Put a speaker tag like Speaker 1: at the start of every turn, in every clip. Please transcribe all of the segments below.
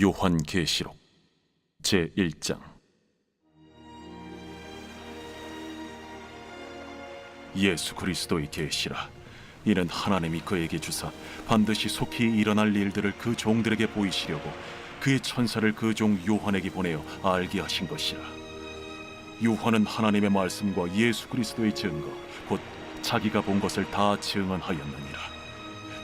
Speaker 1: 요한계시록 제 1장. 예수 그리스도의 계시라. 이는 하나님이 그에게 주사 반드시 속히 일어날 일들을 그 종들에게 보이시려고 그의 천사를 그 종 요한에게 보내어 알게 하신 것이라. 요한은 하나님의 말씀과 예수 그리스도의 증거 곧 자기가 본 것을 다 증언하였느니라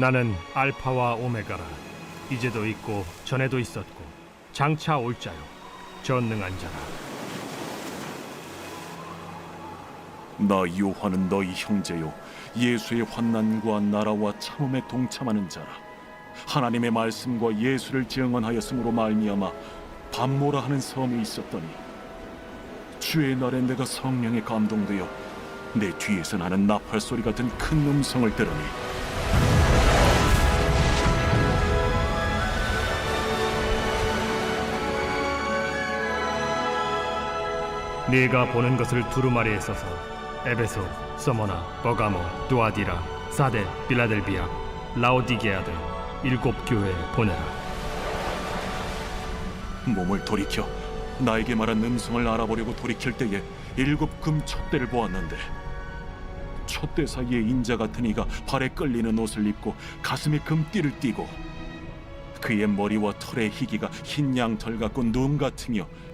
Speaker 2: 나는 알파와 오메가라. 이제도 있고 전에도 있었고 장차 올 자요. 전능한 자라.
Speaker 1: 나 요한은 너희 형제요. 예수의 환난과 나라와 참음에 동참하는 자라. 하나님의 말씀과 예수를 증언하였으므로 말미암아 밤모라 하는 섬에 있었더니 주의 날에 내가 성령에 감동되어 내 뒤에서 나는 나팔 소리 같은 큰 음성을 들으니
Speaker 2: 네가 보는 것을 두루마리에 써서 에베소, 서머나, 버가모, 두아디라, 사데, 빌라델비아, 라오디게아들 일곱 교회에 보내라.
Speaker 1: 몸을 돌이켜 나에게 말한 음성을 알아보려고 돌이킬 때에 일곱 금 촛대를 보았는데 촛대 사이에 인자 같은 이가 발에 끌리는 옷을 입고 가슴에 금띠를 띠고 그의 머리와 털의 희기가 흰 양털 같고 눈 같으며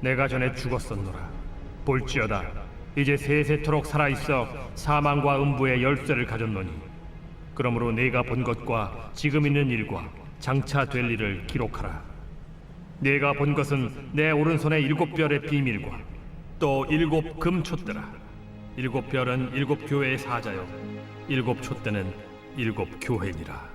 Speaker 2: 내가 전에 죽었었노라. 볼지어다 이제 세세토록 살아있어 사망과 음부의 열쇠를 가졌노니. 그러므로 내가 본 것과 지금 있는 일과 장차 될 일을 기록하라. 내가 본 것은 내 오른손의 일곱 별의 비밀과 또 일곱 금 촛대라. 일곱 별은 일곱 교회의 사자요 일곱 촛대는 일곱 교회니라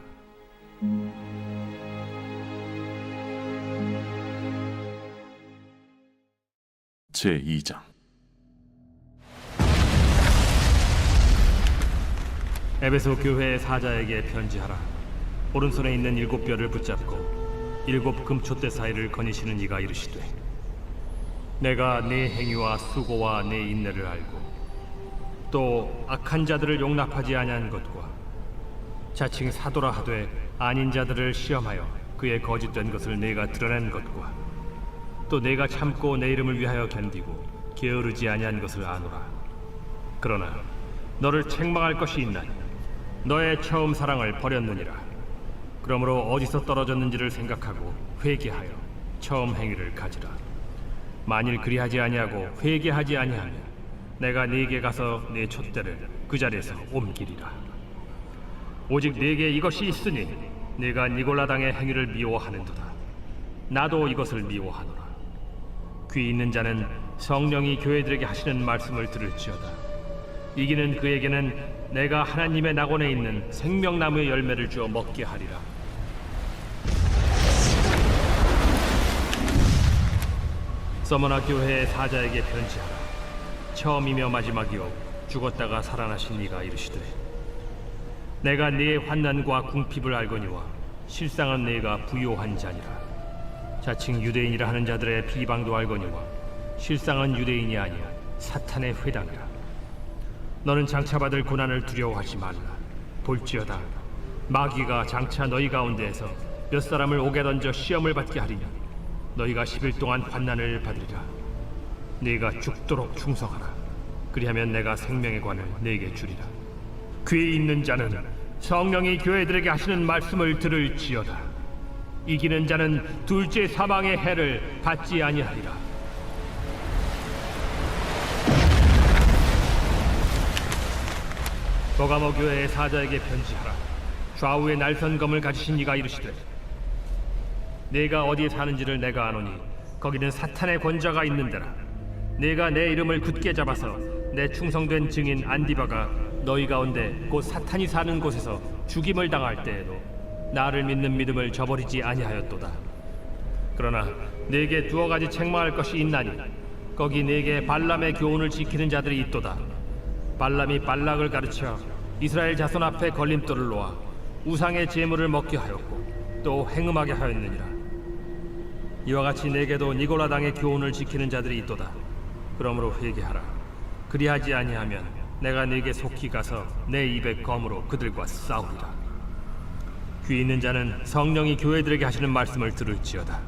Speaker 1: 제 2장
Speaker 2: 에베소 교회의 사자에게 편지하라. 오른손에 있는 일곱 별을 붙잡고 일곱 금촛대 사이를 거니시는 이가 이르시되 내가 네 행위와 수고와 네 인내를 알고 또 악한 자들을 용납하지 아니한 것과 자칭 사도라 하되 아닌 자들을 시험하여 그의 거짓된 것을 내가 드러낸 것과 또 내가 참고 내 이름을 위하여 견디고 게으르지 아니한 것을 아노라. 그러나 너를 책망할 것이 있나니 너의 처음 사랑을 버렸느니라. 그러므로 어디서 떨어졌는지를 생각하고 회개하여 처음 행위를 가지라. 만일 그리하지 아니하고 회개하지 아니하면 내가 네게 가서 네 촛대를 그 자리에서 옮기리라. 오직 네게 이것이 있으니 네가 니골라 당의 행위를 미워하는도다. 나도 이것을 미워하노라. 귀 있는 자는 성령이 교회들에게 하시는 말씀을 들을지어다. 이기는 그에게는 내가 하나님의 낙원에 있는 생명나무의 열매를 주어 먹게 하리라. 서머나 교회의 사자에게 편지하라. 처음이며 마지막이요 죽었다가 살아나신 이가 이르시되 내가 네 환난과 궁핍을 알거니와 실상은 네가 부요한 자니라. 자칭 유대인이라 하는 자들의 비방도 알거니와 실상은 유대인이 아니야 사탄의 회당이라. 너는 장차 받을 고난을 두려워하지 말라 볼지어다. 마귀가 장차 너희 가운데에서 몇 사람을 옥에 던져 시험을 받게 하리니 너희가 10일 동안 환난을 받으리라. 네가 죽도록 충성하라. 그리하면 내가 생명의 관을 네게 주리라. 귀 있는 자는 성령이 교회들에게 하시는 말씀을 들을지어다 이기는 자는 둘째 사망의 해를 받지 아니하리라. 버가모 교회의 사자에게 편지하라. 좌우에 날선검을 가지신 이가 이르시되 내가 어디에 사는지를 내가 아노니 거기는 사탄의 권자가 있는 데라. 내가 내 이름을 굳게 잡아서 내 충성된 증인 안디바가 너희 가운데 곧 사탄이 사는 곳에서 죽임을 당할 때에도 나를 믿는 믿음을 저버리지 아니하였도다. 그러나 내게 두어 가지 책망할 것이 있나니 거기 내게 발람의 교훈을 지키는 자들이 있도다. 발람이 발락을 가르쳐 이스라엘 자손 앞에 걸림돌을 놓아 우상의 제물을 먹게 하였고 또 행음하게 하였느니라. 이와 같이 내게도 니골라 당의 교훈을 지키는 자들이 있도다. 그러므로 회개하라. 그리하지 아니하면 내가 네게 속히 가서 내 입의 검으로 그들과 싸우리라 귀 있는 자는 성령이 교회들에게 하시는 말씀을 들을지어다.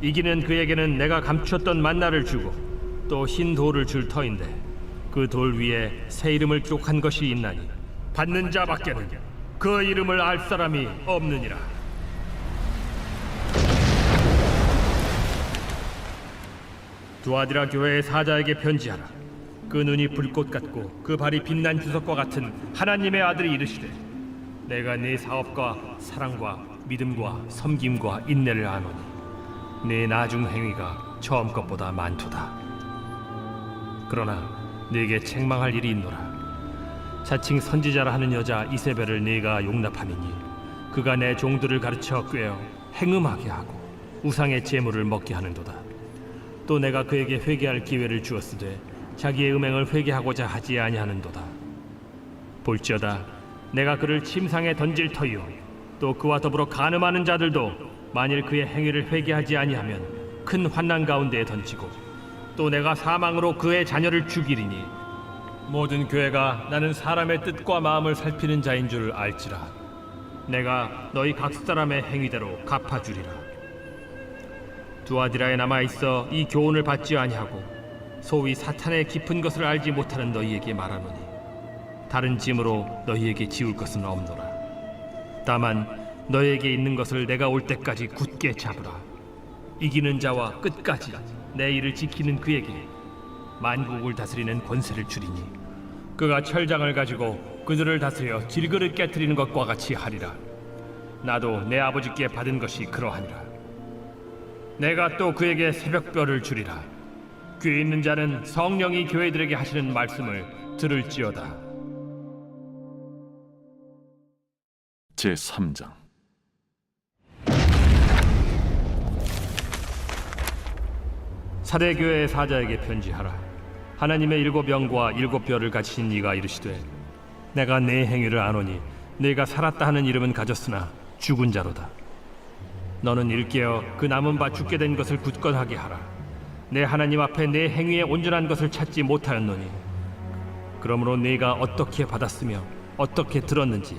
Speaker 2: 이기는 그에게는 내가 감추었던 만나를 주고 또 흰 돌을 줄 터인데 그 돌 위에 새 이름을 기록한 것이 있나니 받는 자밖에는 그 이름을 알 사람이 없느니라. 두아디라 교회의 사자에게 편지하라. 그 눈이 불꽃 같고 그 발이 빛난 주석과 같은 하나님의 아들이 이르시되 내가 네 사업과 사랑과 믿음과 섬김과 인내를 아노니 네 나중 행위가 처음 것보다 많도다. 그러나 네게 책망할 일이 있노라. 자칭 선지자라 하는 여자 이세벨을 네가 용납함이니 그가 내 종들을 가르쳐 꿰어 행음하게 하고 우상의 제물을 먹게 하는도다. 또 내가 그에게 회개할 기회를 주었으되 자기의 음행을 회개하고자 하지 아니하는도다. 볼지어다 내가 그를 침상에 던질 터이요 또 그와 더불어 간음하는 자들도 만일 그의 행위를 회개하지 아니하면 큰 환난 가운데에 던지고 또 내가 사망으로 그의 자녀를 죽이리니 모든 교회가 나는 사람의 뜻과 마음을 살피는 자인 줄 알지라 내가 너희 각 사람의 행위대로 갚아주리라. 두아디라에 남아 있어 이 교훈을 받지 아니하고 소위 사탄의 깊은 것을 알지 못하는 너희에게 말하노니 다른 짐으로 너희에게 지울 것은 없노라 다만 너희에게 있는 것을 내가 올 때까지 굳게 잡으라 이기는 자와 끝까지 내 일을 지키는 그에게 만국을 다스리는 권세를 주리니 그가 철장을 가지고 그들을 다스려 질그릇 깨뜨리는 것과 같이 하리라 나도 내 아버지께 받은 것이 그러하니라 내가 또 그에게 새벽별을 주리라. 귀 있는 자는 성령이 교회들에게 하시는 말씀을 들을지어다.
Speaker 1: 제 3장
Speaker 2: 사대 교회의 사자에게 편지하라. 하나님의 일곱 영과 일곱 별을 가지신 이가 이르시되 내가 내 행위를 아노니 내가 살았다 하는 이름은 가졌으나 죽은 자로다. 너는 일깨어 그 남은 바 죽게 된 것을 굳건하게 하라. 내 하나님 앞에 내 행위에 온전한 것을 찾지 못하였노니 그러므로 네가 어떻게 받았으며 어떻게 들었는지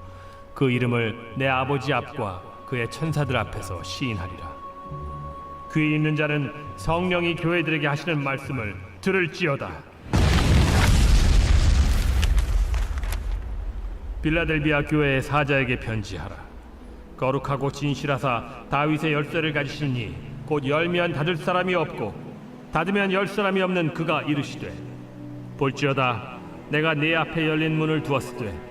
Speaker 2: 그 이름을 내 아버지 앞과 그의 천사들 앞에서 시인하리라. 귀 있는 자는 성령이 교회들에게 하시는 말씀을 들을지어다. 빌라델비아 교회의 사자에게 편지하라. 거룩하고 진실하사 다윗의 열쇠를 가지시니 곧 열면 닫을 사람이 없고 닫으면 열 사람이 없는 그가 이르시되 볼지어다 내가 네 앞에 열린 문을 두었으되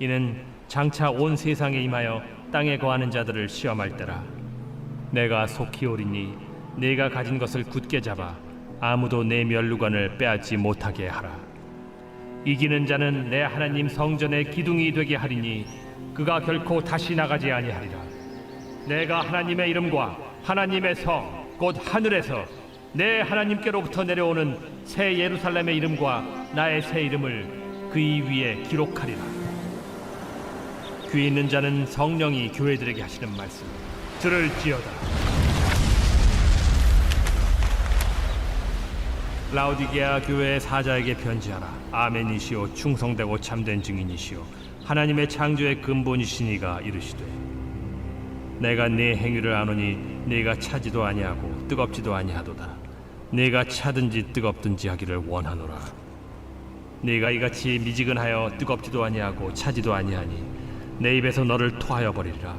Speaker 2: 이는 장차 온 세상에 임하여 땅에 거하는 자들을 시험할 때라. 내가 속히 오리니 네가 가진 것을 굳게 잡아 아무도 내 면류관을 빼앗지 못하게 하라. 이기는 자는 내 하나님 성전의 기둥이 되게 하리니 그가 결코 다시 나가지 아니하리라. 내가 하나님의 이름과 하나님의 성 곧 하늘에서 내 하나님께로부터 내려오는 새 예루살렘의 이름과 나의 새 이름을 그이 위에 기록하리라 귀 있는 자는 성령이 교회들에게 하시는 말씀. 들을지어다. 라우디게아 교회의 사자에게 편지하라. 아멘이시오. 충성되고 참된 증인이시오. 하나님의 창조의 근본이시니가 이르시되 내가 네 행위를 아노니 네가 차지도 아니하고 뜨겁지도 아니하도다. 네가 차든지 뜨겁든지 하기를 원하노라. 네가 이같이 미지근하여 뜨겁지도 아니하고 차지도 아니하니 내 입에서 너를 토하여 버리리라.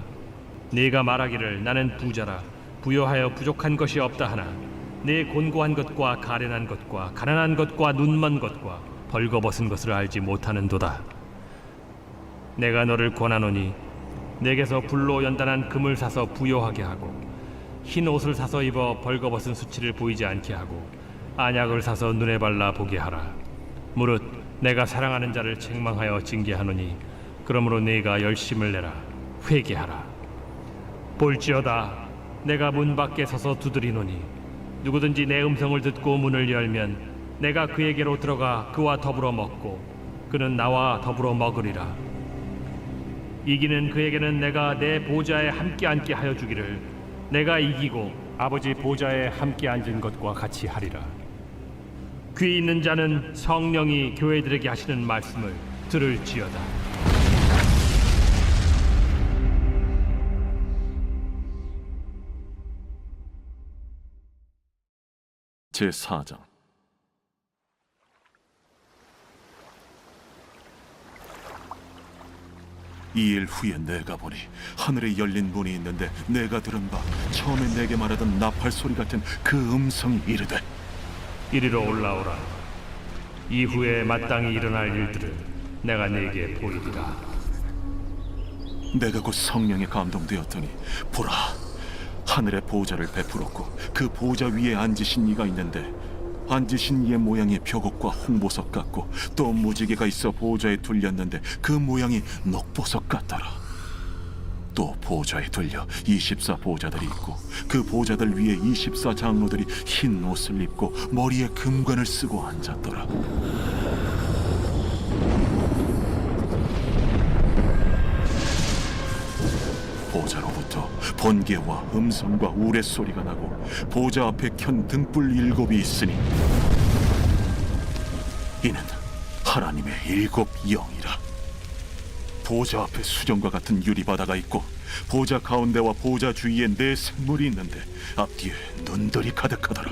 Speaker 2: 네가 말하기를 나는 부자라. 부여하여 부족한 것이 없다 하나. 네 곤고한 것과 가련한 것과 가난한 것과 눈먼 것과 벌거벗은 것을 알지 못하는도다. 내가 너를 권하노니 내게서 불로 연단한 금을 사서 부여하게 하고 흰 옷을 사서 입어 벌거벗은 수치를 보이지 않게 하고 안약을 사서 눈에 발라 보게 하라. 무릇 내가 사랑하는 자를 책망하여 징계하노니 그러므로 네가 열심을 내라. 회개하라. 볼지어다 내가 문 밖에 서서 두드리노니 누구든지 내 음성을 듣고 문을 열면 내가 그에게로 들어가 그와 더불어 먹고 그는 나와 더불어 먹으리라. 이기는 그에게는 내가 내 보좌에 함께 앉게 하여 주기를 내가 이기고 아버지 보좌에 함께 앉은 것과 같이 하리라. 귀 있는 자는 성령이 교회들에게 하시는 말씀을 들을지어다
Speaker 1: 제 4장. 이 일 후에 내가 보니 하늘에 열린 문이 있는데 내가 들은 바 처음에 내게 말하던 나팔 소리 같은 그 음성이 이르되
Speaker 2: 이리로 올라오라. 이후에 마땅히 일어날 일들을 내가 네게 보이리라.
Speaker 1: 내가 곧 성령에 감동되었더니 보라 하늘의 보좌를 베풀었고 그 보좌 위에 앉으신 이가 있는데 앉으신 이의 모양이 벽옥과 홍보석 같고 또 무지개가 있어 보좌에 둘렸는데 그 모양이 녹보석 같더라. 또 보좌에 둘려 24 보좌들이 있고 그 보좌들 위에 24 장로들이 흰 옷을 입고 머리에 금관을 쓰고 앉았더라 보좌로부터 번개와 음성과 우레소리가 나고 보좌 앞에 켠 등불 일곱이 있으니 이는 하나님의 일곱 영이라. 보좌 앞에 수정과 같은 유리바다가 있고 보좌 가운데와 보좌 주위에 네 생물이 있는데 앞뒤에 눈들이 가득하더라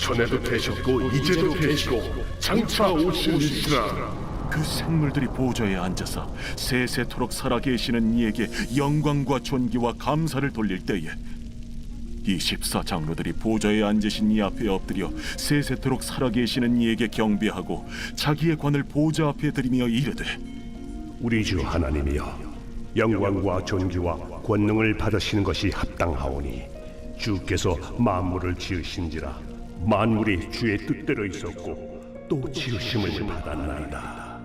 Speaker 3: 전에도 되셨고 이제도 되시고 장차 오실 이시라.
Speaker 1: 그 생물들이 보좌에 앉아서 세세토록 살아계시는 이에게 영광과 존귀와 감사를 돌릴 때에 24 장로들이 보좌에 앉으신 이 앞에 엎드려 세세토록 살아계시는 이에게 경배하고 자기의 관을 보좌 앞에 들이며 이르되
Speaker 4: 우리 주 하나님이여 영광과 존귀와 권능을 받으시는 것이 합당하오니 주께서 만물을 지으신지라 만물이 주의 뜻대로 있었고 또 지으심을 받았나이다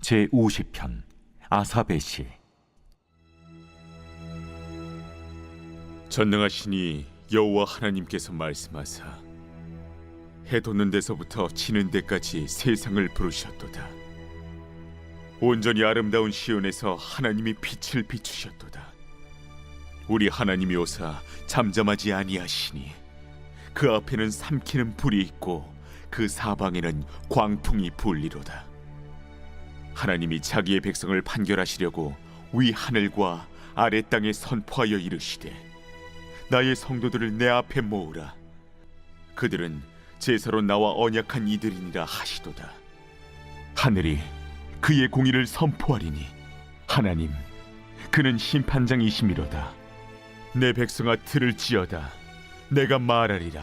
Speaker 5: 제 50편 아사베 시
Speaker 6: 전능하시니 여호와 하나님께서 말씀하사 해 돋는 데서부터 지는 데까지 세상을 부르셨도다. 온전히 아름다운 시온에서 하나님이 빛을 비추셨도다. 우리 하나님이 오사 잠잠하지 아니하시니 그 앞에는 삼키는 불이 있고 그 사방에는 광풍이 불리로다. 하나님이 자기의 백성을 판결하시려고 위 하늘과 아래 땅에 선포하여 이르시되 나의 성도들을 내 앞에 모으라. 그들은 제사로 나와 언약한 이들이니라 하시도다. 하늘이 그의 공의를 선포하리니 하나님 그는 심판장이시미로다. 내 백성아 들을지어다. 내가 말하리라.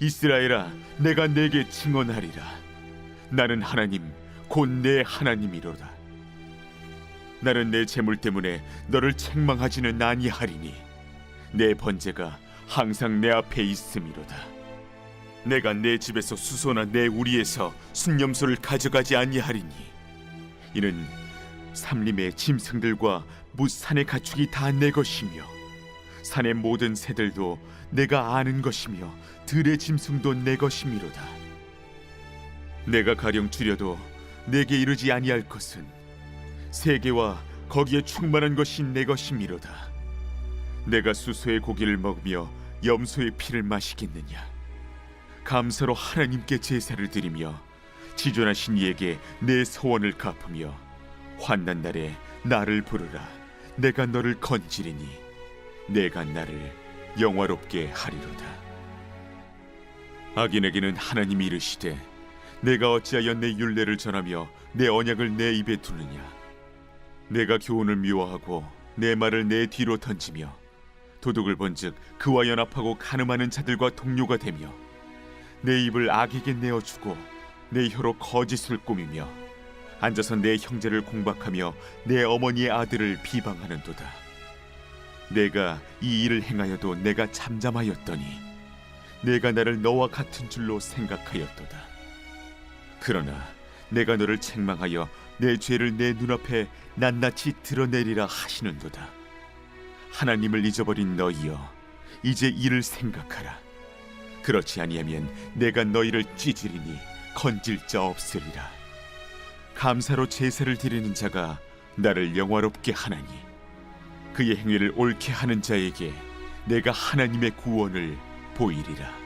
Speaker 6: 이스라엘아 내가 내게 증언하리라. 나는 하나님 곧 내 하나님이로다. 나는 내 재물 때문에 너를 책망하지는 아니하리니 내 번제가 항상 내 앞에 있음이로다. 내가 내 집에서 수소나 내 우리에서 순념소를 가져가지 아니하리니 이는 삼림의 짐승들과 무산의 가축이 다 내 것이며 산의 모든 새들도 내가 아는 것이며 들의 짐승도 내 것이미로다. 내가 가령 줄여도 내게 이르지 아니할 것은 세계와 거기에 충만한 것이 내 것이미로다. 내가 수소의 고기를 먹으며 염소의 피를 마시겠느냐? 감사로 하나님께 제사를 드리며 지존하신 이에게 내 소원을 갚으며 환난 날에 나를 부르라. 내가 너를 건지리니 내가 나를 영화롭게 하리로다. 악인에게는 하나님이 이르시되 내가 어찌하여 내 율례를 전하며 내 언약을 내 입에 두느냐? 내가 교훈을 미워하고 내 말을 내 뒤로 던지며 도둑을 본즉 그와 연합하고 가늠하는 자들과 동료가 되며 내 입을 악에게 내어주고 내 혀로 거짓을 꾸미며 앉아서 내 형제를 공박하며 내 어머니의 아들을 비방하는도다. 내가 이 일을 행하여도 내가 잠잠하였더니 내가 나를 너와 같은 줄로 생각하였도다. 그러나 내가 너를 책망하여 내 죄를 내 눈앞에 낱낱이 드러내리라 하시는도다. 하나님을 잊어버린 너희여 이제 이를 생각하라 그렇지 아니하면 내가 너희를 찢으리니 건질 자 없으리라. 감사로 제사를 드리는 자가 나를 영화롭게 하나니 그의 행위를 옳게 하는 자에게 내가 하나님의 구원을 보이리라